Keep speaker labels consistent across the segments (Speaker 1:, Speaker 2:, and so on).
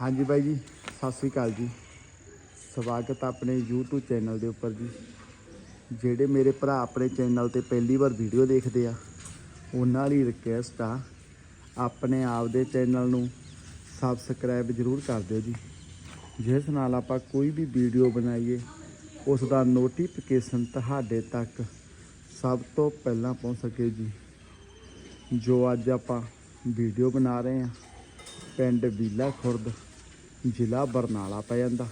Speaker 1: ਹਾਂਜੀ ਬਾਈ ਜੀ, ਸਤਿ ਸ੍ਰੀ ਅਕਾਲ ਜੀ। ਸਵਾਗਤ ਆਪਣੇ YouTube ਚੈਨਲ ਦੇ ਉੱਪਰ ਜੀ। ਜਿਹੜੇ ਮੇਰੇ ਭਰਾ ਆਪਣੇ ਚੈਨਲ ਤੇ ਪਹਿਲੀ ਵਾਰ ਵੀਡੀਓ ਦੇਖਦੇ ਆ, ਉਹਨਾਂ ਲਈ ਰਿਕਵੈਸਟ ਆ, ਆਪਣੇ ਆਪ ਦੇ ਚੈਨਲ ਨੂੰ ਸਬਸਕ੍ਰਾਈਬ ਜ਼ਰੂਰ ਕਰ ਦਿਓ ਜੀ। ਜਿਸ ਨਾਲ ਆਪਾਂ ਕੋਈ ਵੀ ਵੀਡੀਓ ਬਣਾਈਏ, ਉਸ ਦਾ ਨੋਟੀਫਿਕੇਸ਼ਨ ਤੁਹਾਡੇ ਤੱਕ ਸਭ ਤੋਂ ਪਹਿਲਾਂ ਪਹੁੰਚ ਸਕੇ ਜੀ। ਜੋ ਅੱਜ ਆਪਾਂ ਵੀਡੀਓ ਬਣਾ ਰਹੇ ਹਾਂ ਪਿੰਡ ਬੀਲਾ ਖੁਰਦ ਜ਼ਿਲ੍ਹਾ ਬਰਨਾਲਾ ਪੈ ਜਾਂਦਾ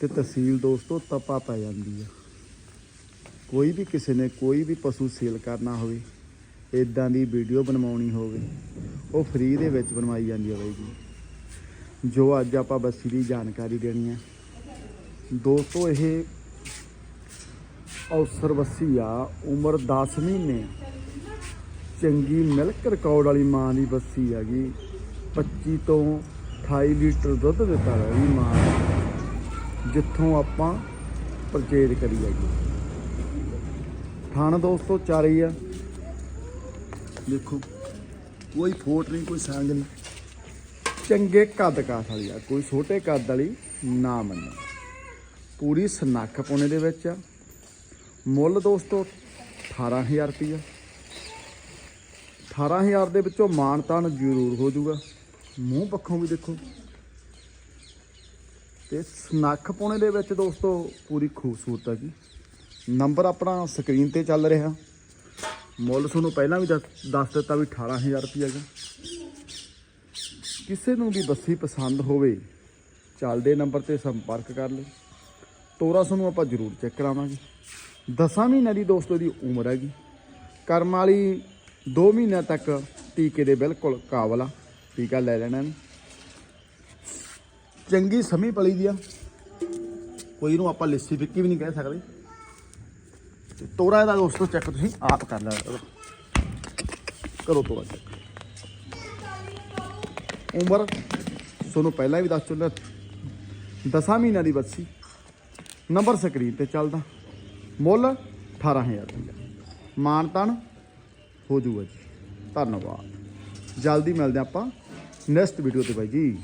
Speaker 1: ਤੇ ਤਹਿਸੀਲ ਦੋਸਤੋ ਤਪਾ ਪੈ ਜਾਂਦੀ ਆ। ਕੋਈ ਵੀ ਕਿਸੇ ਨੇ ਕੋਈ ਵੀ ਪਸ਼ੂ ਸੇਲ ਕਰਨਾ ਹੋਵੇ ਇਦਾਂ ਦੀ ਵੀਡੀਓ ਬਣਵਾਉਣੀ ਹੋਵੇ, ਉਹ ਫ੍ਰੀ ਦੇ ਵਿੱਚ ਬਣਵਾਈ ਜਾਂਦੀ ਹੈ ਬਾਈ ਜੀ। ਜੋ ਅੱਜ ਆਪਾਂ ਬੱਸੀ ਦੀ ਜਾਣਕਾਰੀ ਦੇਣੀ ਹੈ ਦੋਸਤੋ ਇਹ ਔਸਰ ਬੱਸੀ ਆ, ਉਮਰ 10 ਮਹੀਨੇ ਆ। ਚੰਗੀ ਮਿਲਕ ਰਿਕਾਰਡ ਵਾਲੀ ਮਾਂ ਦੀ ਬੱਸੀ ਹੈਗੀ 25 ਤੋਂ 28 ਲੀਟਰ ਦੁੱਧ ਦਿੱਤਾ ਹੈ ਵੀ ਮਾਂ ਜਿੱਥੋਂ ਆਪਾਂ ਪਰਚੇਜ ਕਰੀ ਹੈਗੀ ਥਣ ਦੋਸਤੋ ਚਾਰੇ ਆ। ਦੇਖੋ, ਕੋਈ ਫੋਟ ਨਹੀਂ, ਕੋਈ ਸੰਗ ਨਹੀਂ। ਚੰਗੇ ਕੱਦ ਕਾਠ ਵਾਲੀ ਆ, ਕੋਈ ਛੋਟੇ ਕੱਦ ਵਾਲੀ ਨਾ ਮੰਨੋ। ਪੂਰੀ ਸਨੱਖ ਪੁਣੇ ਦੇ ਵਿੱਚ ਆ। ਮੁੱਲ ਦੋਸਤੋ 18000 ਰੁਪਈਆ। 18000 ਦੇ ਵਿੱਚੋਂ ਮਾਨਤਾਨ ਜ਼ਰੂਰ ਹੋ ਜਾਊਗਾ। ਮੂੰਹ ਪੱਖੋਂ ਵੀ ਦੇਖੋ। ਤੇ ਸਨੱਖ ਪੁਣੇ ਦੇ ਵਿੱਚ ਦੋਸਤੋ, ਪੂਰੀ ਖੂਬਸੂਰਤ ਹੈ ਜੀ। ਨੰਬਰ ਆਪਣਾ ਸਕਰੀਨ ਤੇ ਚੱਲ ਰਿਹਾ। ਮੁੱਲ ਤੁਹਾਨੂੰ ਪਹਿਲਾਂ ਵੀ ਦੱਸ ਦੱਸ ਦਿੱਤਾ ਵੀ 18000 ਰੁਪਈਆ ਹੈਗਾ ਕਿਸੇ ਨੂੰ ਵੀ ਬੱਸੀ ਪਸੰਦ ਹੋਵੇ, ਚੱਲਦੇ ਨੰਬਰ ਤੇ ਸੰਪਰਕ ਕਰ ਲਓ। ਤੋਰਾ ਤੁਹਾਨੂੰ ਆਪਾਂ ਜ਼ਰੂਰ ਚੈੱਕ ਕਰਾਵਾਂਗੇ। ਦਸਾਂ ਮਹੀਨਿਆਂ ਦੀ ਦੋਸਤੋ ਦੀ ਉਮਰ ਹੈਗੀ ਕਰਮ ਵਾਲੀ 2 ਮਹੀਨਿਆਂ ਤੱਕ ਟੀਕੇ ਦੇ ਬਿਲਕੁਲ ਕਾਬਲ ਆ। ਟੀਕਾ ਲੈ ਲੈਣਾ ਇਹਨੇ। ਚੰਗੀ ਸਮੀ ਪਲੀ ਦੀ ਆ। ਕੋਈ ਇਹਨੂੰ ਆਪਾਂ ਲਿੱਸੀ ਫਿੱਕੀ ਵੀ ਨਹੀਂ ਕਹਿ ਸਕਦੇ। ਤੇ ਤੋਰਾ ਇਹਦਾ ਦੋਸਤੋ ਚੈੱਕ ਤੁਸੀਂ ਆਪ ਕਰ ਲੈਣਾ ਕਰੋ। ਤੋਰਾ ਚੈੱਕ ਉਮਰ ਤੁਹਾਨੂੰ ਪਹਿਲਾਂ ਵੀ ਦੱਸ ਚੁੱਲਿਆ ਦਸਾਂ ਮਹੀਨਿਆਂ ਦੀ ਬੱਸੀ। ਨੰਬਰ ਸਕਰੀਨ ਤੇ ਚੱਲਦਾ। ਮੁੱਲ 18000 ਰੁਪਇਆ ਮਾਨਤਨ ਹੋ ਜੂਗਾ ਜੀ। ਧੰਨਵਾਦ। ਜਲਦੀ ਮਿਲਦੇ ਆਪਾਂ। ਨੈਕਸਟ ਵੀਡੀਓ ਤੇ ਬਾਈ ਜੀ